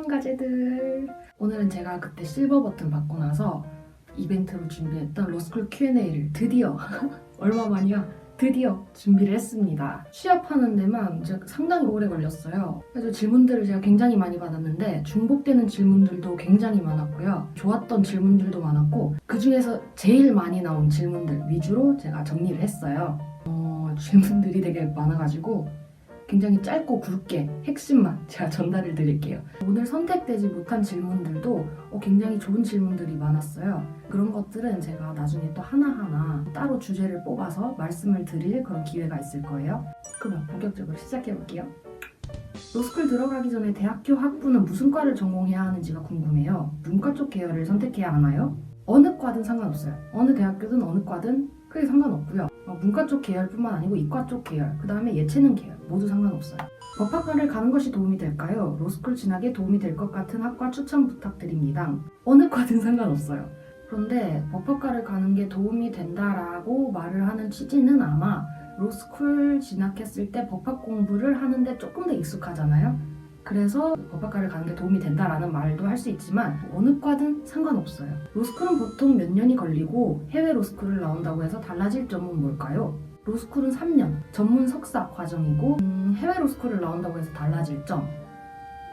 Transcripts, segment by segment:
가재들. 오늘은 제가 그때 실버 버튼 받고 나서 이벤트로 준비했던 로스쿨 Q&A를 드디어 얼마 만이야? 드디어 준비를 했습니다. 취업하는 데만 제가 상당히 오래 걸렸어요. 그래서 질문들을 제가 굉장히 많이 받았는데 중복되는 질문들도 굉장히 많았고요. 좋았던 질문들도 많았고 그 중에서 제일 많이 나온 질문들 위주로 제가 정리를 했어요. 어, 질문들이 되게 많아가지고 굉장히 짧고 굵게 핵심만 제가 전달을 드릴게요. 오늘 선택되지 못한 질문들도 어, 굉장히 좋은 질문들이 많았어요. 그런 것들은 제가 나중에 또 하나하나 따로 주제를 뽑아서 말씀을 드릴 그런 기회가 있을 거예요. 그럼 본격적으로 시작해 볼게요. 로스쿨 들어가기 전에 대학교 학부는 무슨 과를 전공해야 하는지가 궁금해요. 문과 쪽 계열을 선택해야 하나요? 어느 과든 상관없어요. 어느 대학교든 어느 과든 크게 상관없고요. 어, 문과 쪽 계열뿐만 아니고 이과 쪽 계열, 그 다음에 예체능 계열 모두 상관없어요. 법학과를 가는 것이 도움이 될까요? 로스쿨 진학에 도움이 될 것 같은 학과 추천 부탁드립니다. 어느 과든 상관없어요. 그런데 법학과를 가는 게 도움이 된다라고 말을 하는 취지는 아마 로스쿨 진학했을 때 법학 공부를 하는데 조금 더 익숙하잖아요. 그래서 법학과를 가는 게 도움이 된다라는 말도 할 수 있지만 어느 과든 상관없어요. 로스쿨은 보통 몇 년이 걸리고 해외 로스쿨을 나온다고 해서 달라질 점은 뭘까요? 로스쿨은 3년, 전문 석사 과정이고 음, 해외 로스쿨을 나온다고 해서 달라질 점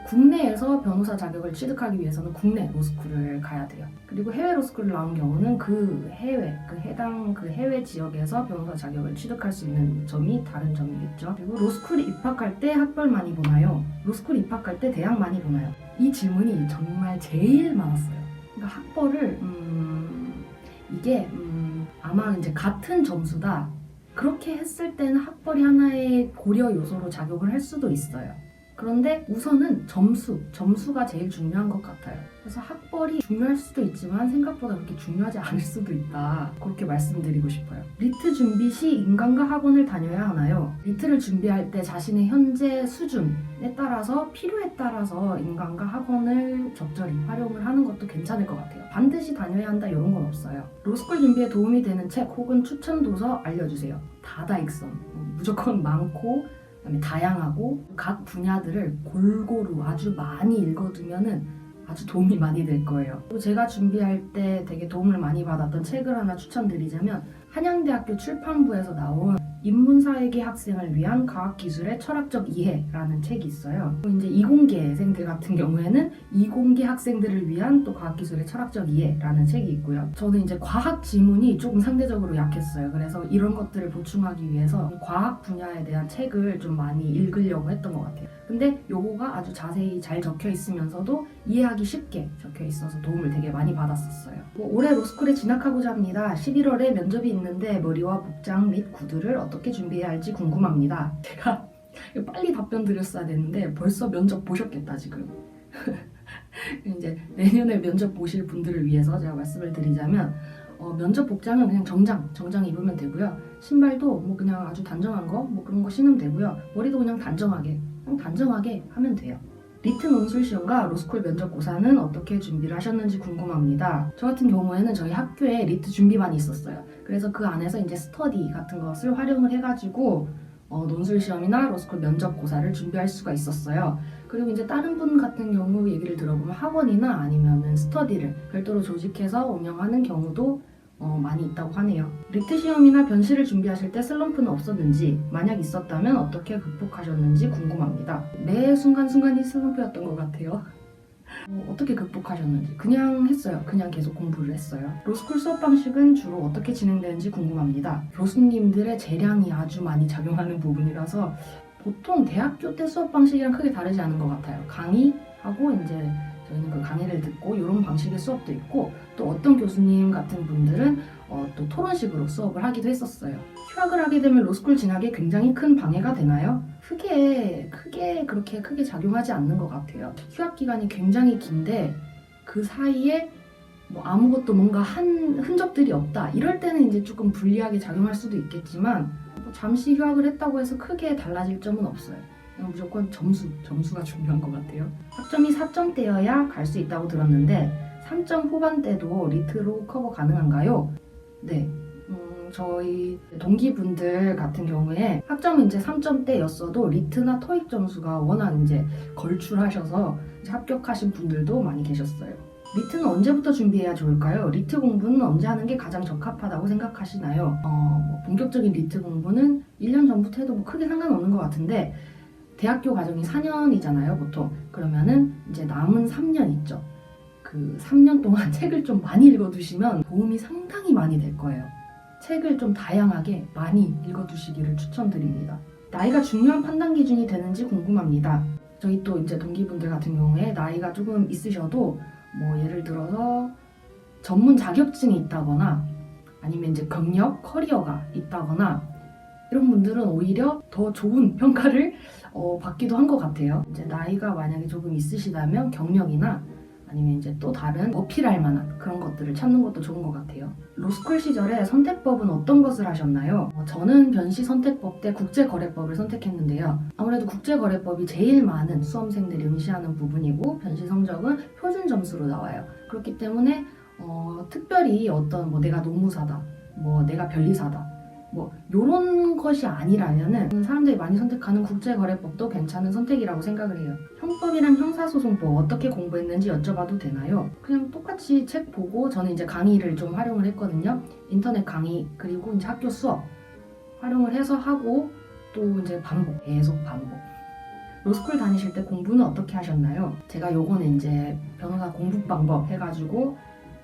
국내에서 변호사 자격을 취득하기 위해서는 국내 로스쿨을 가야 돼요. 그리고 해외 로스쿨을 나온 경우는 그 해외, 그 해당 그 해외 지역에서 변호사 자격을 취득할 수 있는 점이 다른 점이겠죠. 그리고 로스쿨 입학할 때 학벌 많이 보나요? 로스쿨 입학할 때 대학 많이 보나요? 이 질문이 정말 제일 많았어요. 그러니까 학벌을 음, 이게 음, 아마 이제 같은 점수다. 그렇게 했을 때는 학벌이 하나의 고려 요소로 작용을 할 수도 있어요. 그런데 우선은 점수, 점수가 제일 중요한 것 같아요. 그래서 학벌이 중요할 수도 있지만 생각보다 그렇게 중요하지 않을 수도 있다. 그렇게 말씀드리고 싶어요. 리트 준비 시 인간과 학원을 다녀야 하나요? 리트를 준비할 때 자신의 현재 수준에 따라서 필요에 따라서 인간과 학원을 적절히 활용을 하는 것도 괜찮을 것 같아요. 반드시 다녀야 한다 이런 건 없어요. 로스쿨 준비에 도움이 되는 책 혹은 추천 도서 알려주세요. 다다익선. 무조건 많고 그다음에 다양하고 각 분야들을 골고루 아주 많이 읽어두면은 아주 도움이 많이 될 거예요. 그리고 제가 준비할 때 되게 도움을 많이 받았던 책을 하나 추천드리자면 한양대학교 출판부에서 나온 인문사회계 학생을 위한 과학기술의 철학적 이해라는 책이 있어요. 이제 이공계생들 같은 경우에는 이공계 학생들을 위한 또 과학기술의 철학적 이해라는 책이 있고요. 저는 이제 과학 지문이 조금 상대적으로 약했어요. 그래서 이런 것들을 보충하기 위해서 과학 분야에 대한 책을 좀 많이 읽으려고 했던 것 같아요. 근데 요거가 아주 자세히 잘 적혀 있으면서도 이해하기 쉽게 적혀 있어서 도움을 되게 많이 받았었어요. 뭐 올해 로스쿨에 진학하고자 합니다. 11월에 면접이 있는데 머리와 복장 및 구두를 어떻게 준비해야 할지 궁금합니다. 제가 빨리 답변 드렸어야 되는데 벌써 면접 보셨겠다 지금. 이제 내년에 면접 보실 분들을 위해서 제가 말씀을 드리자면 어, 면접 복장은 그냥 정장, 정장 입으면 되고요. 신발도 뭐 그냥 아주 단정한 거, 뭐 그런 거 신으면 되고요. 머리도 그냥 단정하게, 단정하게 하면 돼요. 리트 논술 시험과 로스쿨 면접 고사는 어떻게 준비를 하셨는지 궁금합니다. 저 같은 경우에는 저희 학교에 리트 준비반이 있었어요. 그래서 그 안에서 이제 스터디 같은 것을 활용을 해가지고 어, 논술 시험이나 로스쿨 면접 고사를 준비할 수가 있었어요. 그리고 이제 다른 분 같은 경우 얘기를 들어보면 학원이나 아니면은 스터디를 별도로 조직해서 운영하는 경우도 어, 많이 있다고 하네요. 리트 시험이나 변시를 준비하실 때 슬럼프는 없었는지, 만약 있었다면 어떻게 극복하셨는지 궁금합니다. 매 순간순간이 슬럼프였던 것 같아요. 어, 어떻게 극복하셨는지 그냥 했어요. 그냥 계속 공부를 했어요. 로스쿨 수업 방식은 주로 어떻게 진행되는지 궁금합니다. 교수님들의 재량이 아주 많이 작용하는 부분이라서 보통 대학교 때 수업 방식이랑 크게 다르지 않은 것 같아요. 강의하고 이제 저희는 그 강의를 듣고 이런 방식의 수업도 있고 또 어떤 교수님 같은 분들은 어, 또 토론식으로 수업을 하기도 했었어요. 휴학을 하게 되면 로스쿨 진학에 굉장히 큰 방해가 되나요? 크게 크게 그렇게 크게 작용하지 않는 것 같아요. 휴학 기간이 굉장히 긴데 그 사이에 뭐 아무것도 뭔가 한 흔적들이 없다. 이럴 때는 이제 조금 불리하게 작용할 수도 있겠지만 뭐 잠시 휴학을 했다고 해서 크게 달라질 점은 없어요. 무조건 점수, 점수가 중요한 것 같아요. 학점이 4점대여야 갈 수 있다고 들었는데 3점 후반대도 리트로 커버 가능한가요? 네. 음, 저희 동기분들 같은 경우에 학점이 이제 3점대였어도 리트나 토익 점수가 워낙 이제 걸출하셔서 이제 합격하신 분들도 많이 계셨어요. 리트는 언제부터 준비해야 좋을까요? 리트 공부는 언제 하는 게 가장 적합하다고 생각하시나요? 어, 뭐 본격적인 리트 공부는 1년 전부터 해도 뭐 크게 상관없는 것 같은데 대학교 과정이 4년이잖아요, 보통. 그러면은 이제 남은 3년 있죠. 그 3년 동안 책을 좀 많이 읽어두시면 도움이 상당히 많이 될 거예요. 책을 좀 다양하게 많이 읽어두시기를 추천드립니다. 나이가 중요한 판단 기준이 되는지 궁금합니다. 저희 또 이제 동기분들 같은 경우에 나이가 조금 있으셔도 뭐 예를 들어서 전문 자격증이 있다거나 아니면 이제 경력, 커리어가 있다거나 이런 분들은 오히려 더 좋은 평가를 어, 받기도 한 것 같아요. 이제 나이가 만약에 조금 있으시다면 경력이나 아니면 이제 또 다른 어필할 만한 그런 것들을 찾는 것도 좋은 것 같아요. 로스쿨 시절에 선택법은 어떤 것을 하셨나요? 어, 저는 변시 선택법 때 국제거래법을 선택했는데요. 아무래도 국제거래법이 제일 많은 수험생들이 응시하는 부분이고 변시 성적은 표준 점수로 나와요. 그렇기 때문에 어, 특별히 어떤 뭐 내가 노무사다, 뭐 내가 변리사다, 뭐 요런 것이 아니라면은 사람들이 많이 선택하는 국제거래법도 괜찮은 선택이라고 생각을 해요. 형법이랑 형사소송법 어떻게 공부했는지 여쭤봐도 되나요? 그냥 똑같이 책 보고 저는 이제 강의를 좀 활용을 했거든요. 인터넷 강의 그리고 이제 학교 수업 활용을 해서 하고 또 이제 반복 계속 반복. 로스쿨 다니실 때 공부는 어떻게 하셨나요? 제가 요거는 이제 변호사 공부 방법 해가지고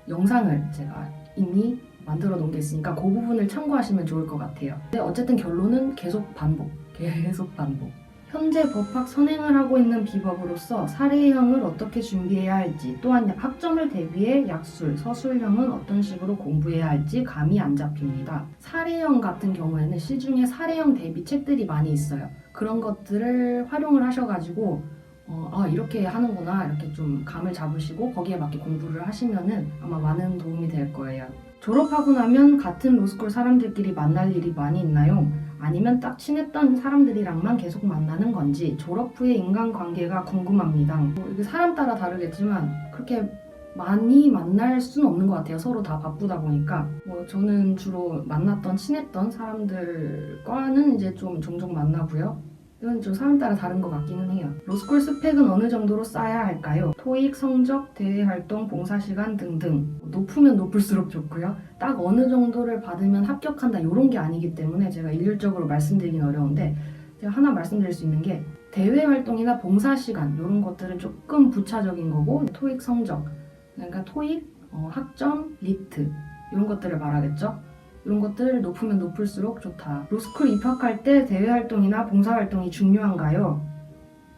영상을 제가 이미 만들어 놓은 게 있으니까 그 부분을 참고하시면 좋을 것 같아요. 근데 어쨌든 결론은 계속 반복, 계속 반복. 현재 법학 선행을 하고 있는 비법으로서 사례형을 어떻게 준비해야 할지 또한 학점을 대비해 약술, 서술형은 어떤 식으로 공부해야 할지 감이 안 잡힙니다. 사례형 같은 경우에는 시중에 사례형 대비 책들이 많이 있어요. 그런 것들을 활용을 하셔가지고 어, 아 이렇게 하는구나 이렇게 좀 감을 잡으시고 거기에 맞게 공부를 하시면은 아마 많은 도움이 될 거예요. 졸업하고 나면 같은 로스쿨 사람들끼리 만날 일이 많이 있나요? 아니면 딱 친했던 사람들이랑만 계속 만나는 건지 졸업 후의 인간관계가 궁금합니다. 뭐 사람 따라 다르겠지만 그렇게 많이 만날 수는 없는 것 같아요. 서로 다 바쁘다 보니까. 뭐 저는 주로 만났던 친했던 사람들과는 이제 좀 종종 만나고요. 이건 좀 사람 따라 다른 것 같기는 해요. 로스쿨 스펙은 어느 정도로 쌓아야 할까요? 토익, 성적, 대외 활동, 봉사 시간 등등 높으면 높을수록 좋고요. 딱 어느 정도를 받으면 합격한다 이런 게 아니기 때문에 제가 일률적으로 말씀드리긴 어려운데 제가 하나 말씀드릴 수 있는 게 대외 활동이나 봉사 시간 이런 것들은 조금 부차적인 거고 토익 성적 그러니까 토익, 어, 학점, 리트 이런 것들을 말하겠죠. 이런 것들 높으면 높을수록 좋다. 로스쿨 입학할 때 대외 활동이나 봉사 활동이 중요한가요?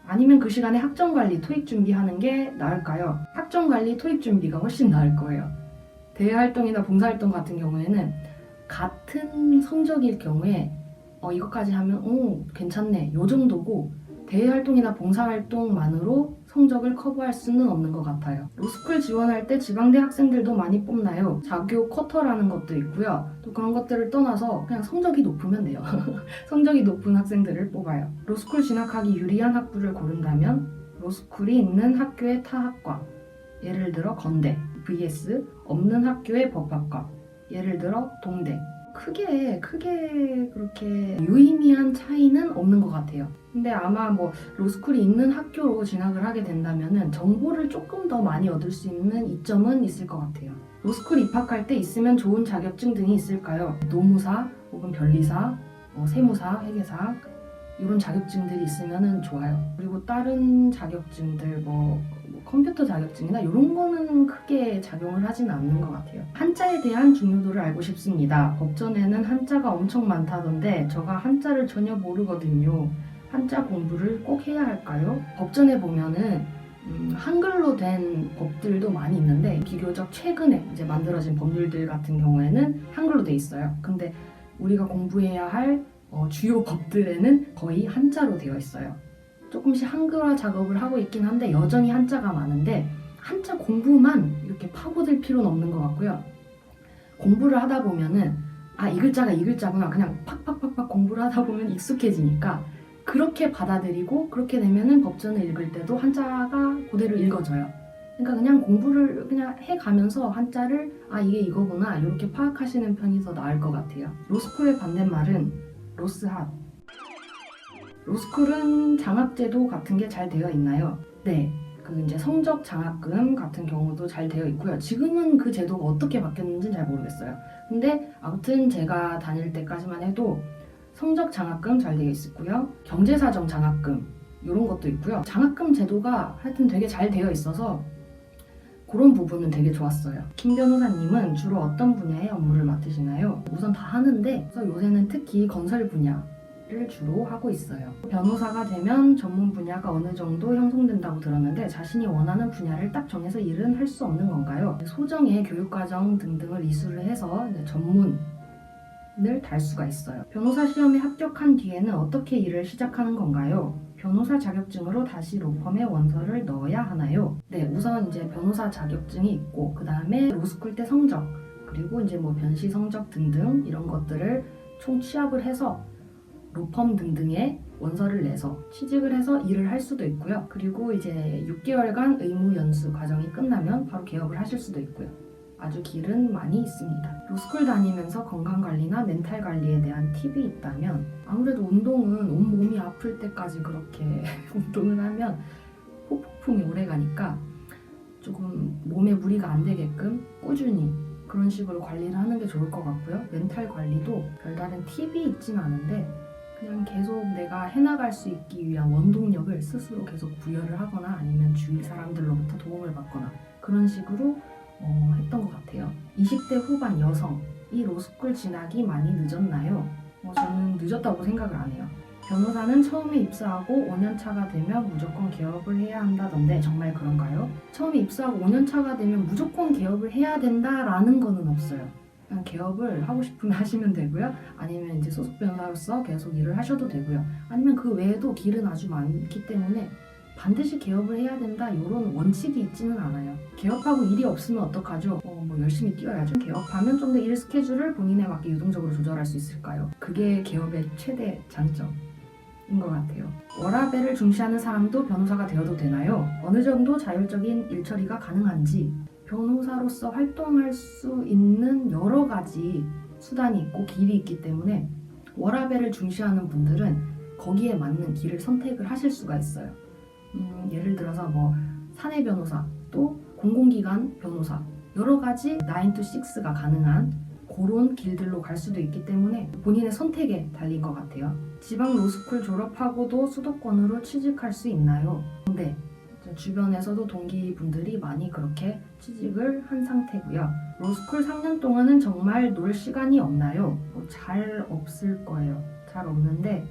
아니면 그 시간에 학점 관리, 토익 준비하는 게 나을까요? 학점 관리, 토익 준비가 훨씬 나을 거예요. 대외 활동이나 봉사 활동 같은 경우에는 같은 성적일 경우에 어, 이것까지 하면 오 괜찮네 요 정도고 대외 활동이나 봉사 활동만으로 성적을 커버할 수는 없는 것 같아요. 로스쿨 지원할 때 지방대 학생들도 많이 뽑나요? 자교 쿼터라는 것도 있고요. 또 그런 것들을 떠나서 그냥 성적이 높으면 돼요. 성적이 높은 학생들을 뽑아요. 로스쿨 진학하기 유리한 학부를 고른다면 로스쿨이 있는 학교의 타학과 예를 들어 건대 vs 없는 학교의 법학과 예를 들어 동대 크게 크게 그렇게 유의미한 차이는 없는 것 같아요. 근데 아마 뭐 로스쿨이 있는 학교로 진학을 하게 된다면은 정보를 조금 더 많이 얻을 수 있는 이점은 있을 것 같아요. 로스쿨 입학할 때 있으면 좋은 자격증 등이 있을까요? 노무사 혹은 변리사, 뭐 세무사, 회계사 이런 자격증들이 있으면 좋아요. 그리고 다른 자격증들 뭐, 뭐 컴퓨터 자격증이나 이런 거는 크게 작용을 하지는 않는 것 같아요. 한자에 대한 중요도를 알고 싶습니다. 법전에는 한자가 엄청 많다던데 제가 한자를 전혀 모르거든요. 한자 공부를 꼭 해야 할까요? 법전에 보면은 음, 한글로 된 법들도 많이 있는데 비교적 최근에 이제 만들어진 법률들 같은 경우에는 한글로 돼 있어요. 근데 우리가 공부해야 할 어, 주요 법들에는 거의 한자로 되어 있어요. 조금씩 한글화 작업을 하고 있긴 한데 여전히 한자가 많은데 한자 공부만 이렇게 파고들 필요는 없는 것 같고요. 공부를 하다 보면은 아 이 글자가 이 글자구나 그냥 팍팍팍팍 공부를 하다 보면 익숙해지니까 그렇게 받아들이고 그렇게 되면은 법전을 읽을 때도 한자가 그대로 읽어져요. 그러니까 그냥 공부를 그냥 해가면서 한자를 아 이게 이거구나 이렇게 파악하시는 편이 더 나을 것 같아요. 로스쿨의 반대말은 로스핫. 로스쿨은 장학제도 같은 게 잘 되어 있나요? 네. 그 이제 성적 장학금 같은 경우도 잘 되어 있고요. 지금은 그 제도가 어떻게 바뀌었는지는 잘 모르겠어요. 근데 아무튼 제가 다닐 때까지만 해도 성적 장학금 잘 되어 있었고요. 경제사정 장학금 이런 것도 있고요. 장학금 제도가 하여튼 되게 잘 되어 있어서 그런 부분은 되게 좋았어요. 김 변호사님은 주로 어떤 분야의 업무를 맡으시나요? 우선 다 하는데 요새는 특히 건설 분야 를 주로 하고 있어요. 변호사가 되면 전문 분야가 어느 정도 형성된다고 들었는데 자신이 원하는 분야를 딱 정해서 일은 할 수 없는 건가요? 소정의 교육과정 등등을 이수를 해서 이제 전문 을 달 수가 있어요. 변호사 시험에 합격한 뒤에는 어떻게 일을 시작하는 건가요? 변호사 자격증으로 다시 로펌에 원서를 넣어야 하나요? 네, 우선 이제 변호사 자격증이 있고 그 다음에 로스쿨 때 성적 그리고 이제 뭐 변시 성적 등등 이런 것들을 총 취합을 해서 로펌 등등에 원서를 내서 취직을 해서 일을 할 수도 있고요. 그리고 이제 6개월간 의무 연수 과정이 끝나면 바로 개업을 하실 수도 있고요. 아주 길은 많이 있습니다. 로스쿨 다니면서 건강 관리나 멘탈 관리에 대한 팁이 있다면 아무래도 운동은 온 몸이 아플 때까지 그렇게 운동을 하면 호폭풍이 오래 가니까 조금 몸에 무리가 안 되게끔 꾸준히 그런 식으로 관리를 하는 게 좋을 것 같고요. 멘탈 관리도 별다른 팁이 있진 않은데 그냥 계속 내가 해나갈 수 있기 위한 원동력을 스스로 계속 부여를 하거나 아니면 주위 사람들로부터 도움을 받거나 그런 식으로 어, 했던 것 같아요. 20대 후반 여성, 이 로스쿨 진학이 많이 늦었나요? 어, 저는 늦었다고 생각을 안 해요. 변호사는 처음에 입사하고 5년차가 되면 무조건 개업을 해야 한다던데 정말 그런가요? 처음에 입사하고 5년차가 되면 무조건 개업을 해야 된다라는 거는 없어요. 개업을 하고 싶으면 하시면 되고요. 아니면 이제 소속 변호사로서 계속 일을 하셔도 되고요. 아니면 그 외에도 길은 아주 많기 때문에 반드시 개업을 해야 된다 이런 원칙이 있지는 않아요. 개업하고 일이 없으면 어떡하죠? 어, 뭐 열심히 뛰어야죠. 개업하면 좀 더 일 스케줄을 본인에 맞게 유동적으로 조절할 수 있을까요? 그게 개업의 최대 장점 인 것 같아요. 워라밸을 중시하는 사람도 변호사가 되어도 되나요? 어느 정도 자율적인 일처리가 가능한지 변호사로서 활동할 수 있는 여러 가지 수단이 있고 길이 있기 때문에 워라밸을 중시하는 분들은 거기에 맞는 길을 선택을 하실 수가 있어요. 음, 예를 들어서 뭐 사내 변호사 또 공공기관 변호사 여러 가지 9 to 6가 가능한 그런 길들로 갈 수도 있기 때문에 본인의 선택에 달린 것 같아요. 지방 로스쿨 졸업하고도 수도권으로 취직할 수 있나요? 네. 제 주변에서도 동기분들이 많이 그렇게 취직을 한 상태고요. 로스쿨 3년 동안은 정말 놀 시간이 없나요? 뭐 잘 없을 거예요. 잘 없는데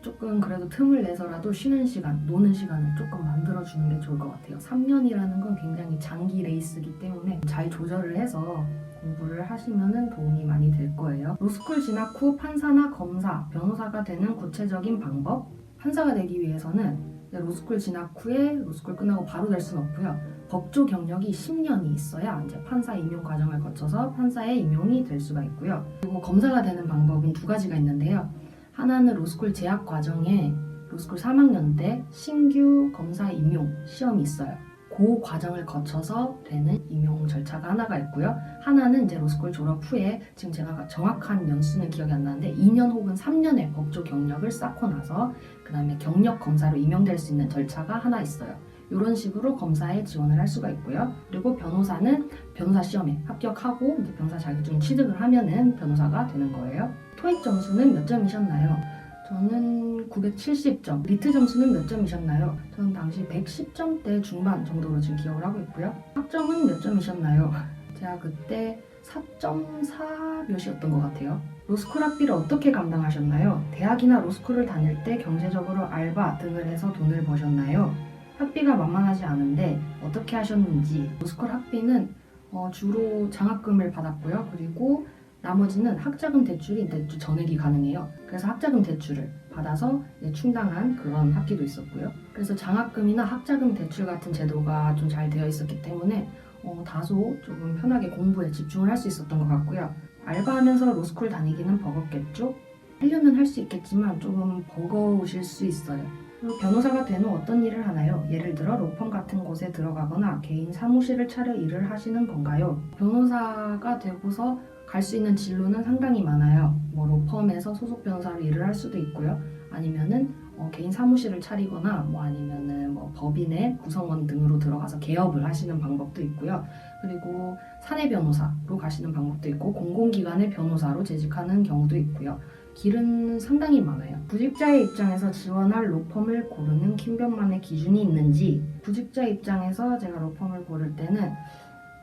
조금 그래도 틈을 내서라도 쉬는 시간, 노는 시간을 조금 만들어주는 게 좋을 것 같아요. 3년이라는 건 굉장히 장기 레이스이기 때문에 잘 조절을 해서 공부를 하시면 도움이 많이 될 거예요. 로스쿨 진학 후 판사나 검사, 변호사가 되는 구체적인 방법? 판사가 되기 위해서는 로스쿨 진학 후에 로스쿨 끝나고 바로 될 수는 없고요. 법조 경력이 10년이 있어야 이제 판사 임용 과정을 거쳐서 판사에 임용이 될 수가 있고요. 그리고 검사가 되는 방법은 두 가지가 있는데요. 하나는 로스쿨 재학 과정에 로스쿨 3학년 때 신규 검사 임용 시험이 있어요. 그 과정을 거쳐서 되는 임용 절차가 하나가 있고요. 하나는 이제 로스쿨 졸업 후에 지금 제가 정확한 연수는 기억이 안 나는데 2년 혹은 3년의 법조 경력을 쌓고 나서 그 다음에 경력 검사로 임용될 수 있는 절차가 하나 있어요. 이런 식으로 검사에 지원을 할 수가 있고요. 그리고 변호사는 변호사 시험에 합격하고 이제 변호사 자격증 취득을 하면은 변호사가 되는 거예요. 토익 점수는 몇 점이셨나요? 저는 970점. 리트 점수는 몇 점이셨나요? 저는 당시 110점대 중반 정도로 지금 기억을 하고 있고요. 학점은 몇 점이셨나요? 제가 그때 4.4 몇이었던 것 같아요. 로스쿨 학비를 어떻게 감당하셨나요? 대학이나 로스쿨을 다닐 때 경제적으로 알바 등을 해서 돈을 버셨나요? 학비가 만만하지 않은데 어떻게 하셨는지 로스쿨 학비는 어, 주로 장학금을 받았고요. 그리고 나머지는 학자금 대출이 대출 전액이 가능해요. 그래서 학자금 대출을 받아서 충당한 그런 학기도 있었고요. 그래서 장학금이나 학자금 대출 같은 제도가 좀 잘 되어 있었기 때문에 어, 다소 조금 편하게 공부에 집중을 할 수 있었던 것 같고요. 알바하면서 로스쿨 다니기는 버겁겠죠? 하려면 할 수 있겠지만 조금 버거우실 수 있어요. 그 변호사가 된 후 어떤 일을 하나요? 예를 들어 로펌 같은 곳에 들어가거나 개인 사무실을 차려 일을 하시는 건가요? 변호사가 되고서 갈 수 있는 진로는 상당히 많아요. 뭐 로펌에서 소속 변호사로 일을 할 수도 있고요. 아니면은 어, 개인 사무실을 차리거나 뭐 아니면은 뭐 법인의 구성원 등으로 들어가서 개업을 하시는 방법도 있고요. 그리고 사내 변호사로 가시는 방법도 있고 공공기관의 변호사로 재직하는 경우도 있고요. 길은 상당히 많아요. 구직자의 입장에서 지원할 로펌을 고르는 킴변만의 기준이 있는지 구직자 입장에서 제가 로펌을 고를 때는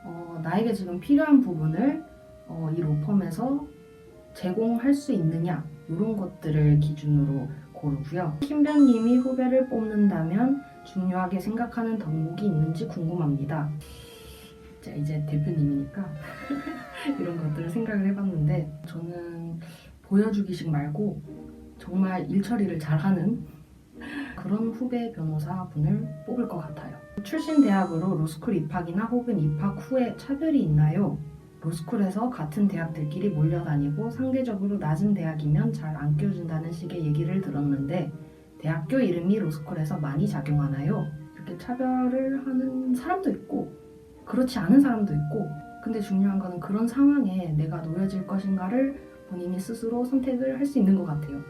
어, 나에게 지금 필요한 부분을 어, 이 로펌에서 제공할 수 있느냐 이런 것들을 기준으로 고르고요. 킴변님이 후배를 뽑는다면 중요하게 생각하는 덕목이 있는지 궁금합니다. 자, 이제 대표님이니까 이런 것들을 생각을 해봤는데 저는 보여주기식 말고 정말 일 처리를 잘하는 그런 후배 변호사 분을 뽑을 것 같아요. 출신 대학으로 로스쿨 입학이나 혹은 입학 후에 차별이 있나요? 로스쿨에서 같은 대학들끼리 몰려다니고 상대적으로 낮은 대학이면 잘 안 껴준다는 식의 얘기를 들었는데 대학교 이름이 로스쿨에서 많이 작용하나요? 이렇게 차별을 하는 사람도 있고 그렇지 않은 사람도 있고 근데 중요한 거는 그런 상황에 내가 놓여질 것인가를 본인이 스스로 선택을 할 수 있는 것 같아요.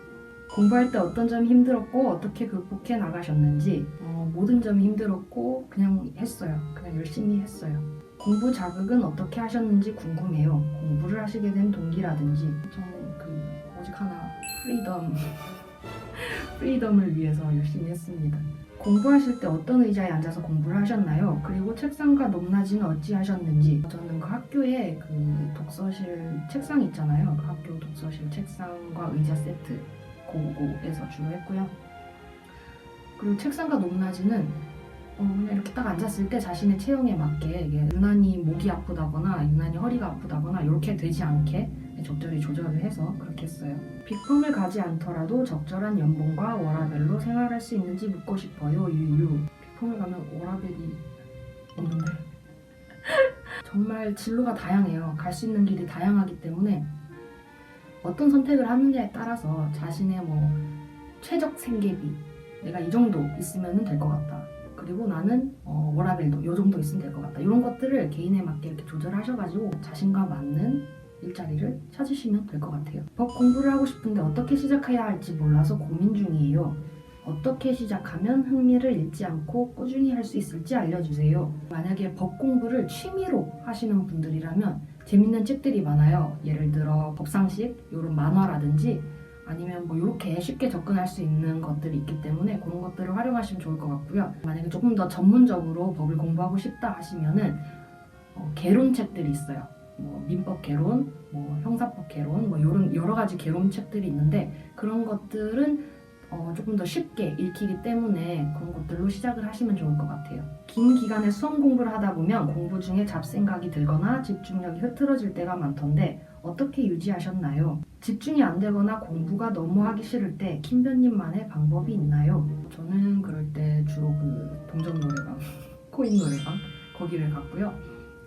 공부할 때 어떤 점이 힘들었고 어떻게 극복해 나가셨는지 어, 모든 점이 힘들었고 그냥 했어요. 그냥 열심히 했어요. 공부 자극은 어떻게 하셨는지 궁금해요. 공부를 하시게 된 동기라든지 저는 그 오직 하나 프리덤 프리덤을 위해서 열심히 했습니다. 공부하실 때 어떤 의자에 앉아서 공부를 하셨나요? 그리고 책상과 높낮이는 어찌 하셨는지 저는 그 학교에 그 독서실 책상 있잖아요. 그 학교 독서실 책상과 의자 세트 고고에서 주로 했고요. 그리고 책상과 높낮이는 어, 이렇게 딱 앉았을 때 자신의 체형에 맞게 이게 유난히 목이 아프다거나 유난히 허리가 아프다거나 이렇게 되지 않게 적절히 조절을 해서 그렇게 했어요. 빅펌을 가지 않더라도 적절한 연봉과 워라벨로 생활할 수 있는지 묻고 싶어요. 유유. 빅펌을 가면 워라벨이 없는데. 정말 진로가 다양해요. 갈 수 있는 길이 다양하기 때문에 어떤 선택을 하느냐에 따라서 자신의 뭐 최적 생계비 내가 이 정도 있으면 될 것 같다. 그리고 나는 어, 워라벨도 이 정도 있으면 될 것 같다. 이런 것들을 개인에 맞게 이렇게 조절하셔가지고 자신과 맞는 일자리를 찾으시면 될 것 같아요. 법 공부를 하고 싶은데 어떻게 시작해야 할지 몰라서 고민 중이에요. 어떻게 시작하면 흥미를 잃지 않고 꾸준히 할 수 있을지 알려주세요. 만약에 법 공부를 취미로 하시는 분들이라면 재밌는 책들이 많아요. 예를 들어 법상식, 이런 만화라든지 아니면 뭐 이렇게 쉽게 접근할 수 있는 것들이 있기 때문에 그런 것들을 활용하시면 좋을 것 같고요. 만약에 조금 더 전문적으로 법을 공부하고 싶다 하시면은 어, 개론 책들이 있어요. 뭐 민법 개론, 뭐 형사법 개론, 뭐 이런 여러 가지 개론 책들이 있는데 그런 것들은 어, 조금 더 쉽게 읽히기 때문에 그런 것들로 시작을 하시면 좋을 것 같아요. 긴 기간에 수험 공부를 하다 보면 공부 중에 잡생각이 들거나 집중력이 흐트러질 때가 많던데 어떻게 유지하셨나요? 집중이 안 되거나 공부가 너무 하기 싫을 때 김변님만의 방법이 있나요? 저는 그럴 때 주로 그 동전 노래방, 코인 노래방 거기를 갔고요.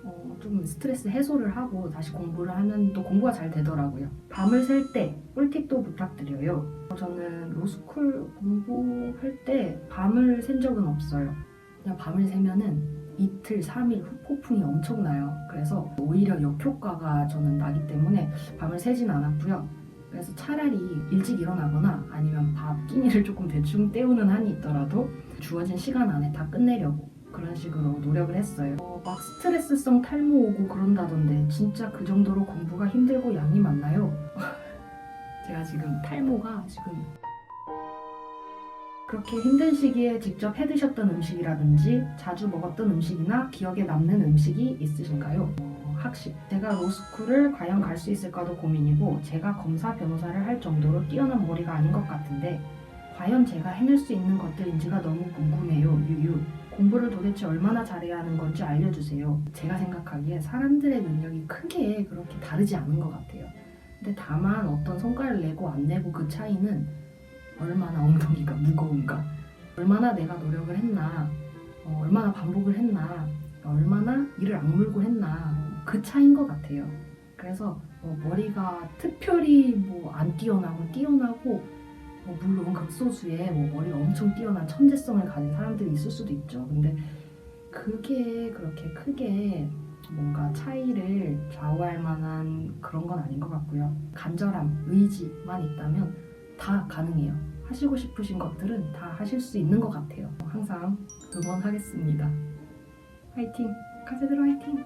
어, 조금 스트레스 해소를 하고 다시 공부를 하면 또 공부가 잘 되더라고요. 밤을 샐때 꿀팁도 부탁드려요. 저는 로스쿨 공부할 때 밤을 샌 적은 없어요. 그냥 밤을 새면은 이틀, 3일 후폭풍이 엄청나요. 그래서 오히려 역효과가 저는 나기 때문에 밤을 새진 않았고요. 그래서 차라리 일찍 일어나거나 아니면 밥 끼니를 조금 대충 때우는 한이 있더라도 주어진 시간 안에 다 끝내려고 그런 식으로 노력을 했어요. 어, 막 스트레스성 탈모 오고 그런다던데 진짜 그 정도로 공부가 힘들고 양이 많나요? 제가 지금 탈모가 지금 그렇게 힘든 시기에 직접 해 드셨던 음식이라든지 자주 먹었던 음식이나 기억에 남는 음식이 있으신가요? 어, 학식. 제가 로스쿨을 과연 갈 수 있을까도 고민이고 제가 검사 변호사를 할 정도로 뛰어난 머리가 아닌 것 같은데 과연 제가 해낼 수 있는 것들인지가 너무 궁금해요. 유유. 공부를 도대체 얼마나 잘해야 하는 건지 알려주세요. 제가 생각하기에 사람들의 능력이 크게 그렇게 다르지 않은 것 같아요. 근데 다만 어떤 성과를 내고 안 내고 그 차이는 얼마나 엉덩이가 무거운가, 얼마나 내가 노력을 했나, 어, 얼마나 반복을 했나, 얼마나 이를 악물고 했나 그 차이인 것 같아요. 그래서 어, 머리가 특별히 뭐 안 뛰어나고 뛰어나고 뭐 물론 극소수의 뭐 머리가 엄청 뛰어난 천재성을 가진 사람들이 있을 수도 있죠. 근데 그게 그렇게 크게 뭔가 차이를 좌우할 만한 그런 건 아닌 것 같고요. 간절함, 의지만 있다면 다 가능해요. 하시고 싶으신 것들은 다 하실 수 있는 것 같아요. 항상 응원하겠습니다. 화이팅! 카세들 화이팅!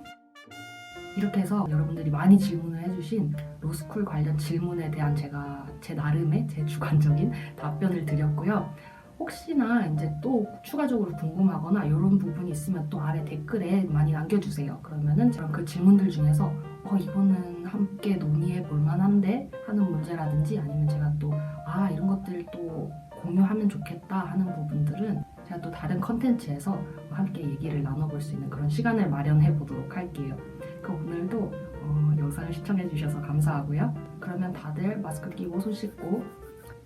이렇게 해서 여러분들이 많이 질문을 해주신 로스쿨 관련 질문에 대한 제가 제 나름의 제 주관적인 답변을 드렸고요. 혹시나 이제 또 추가적으로 궁금하거나 이런 부분이 있으면 또 아래 댓글에 많이 남겨주세요. 그러면은 저랑 그 질문들 중에서 어 이거는 함께 논의해 볼 만한데 하는 문제라든지 아니면 제가 또 아 이런 것들 또 공유하면 좋겠다 하는 부분들은 제가 또 다른 컨텐츠에서 함께 얘기를 나눠볼 수 있는 그런 시간을 마련해 보도록 할게요. 그 오늘도 어, 영상을 시청해 주셔서 감사하고요. 그러면 다들 마스크 끼고 손 씻고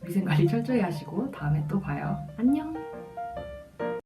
위생 관리 철저히 하시고 다음에 또 봐요. 안녕.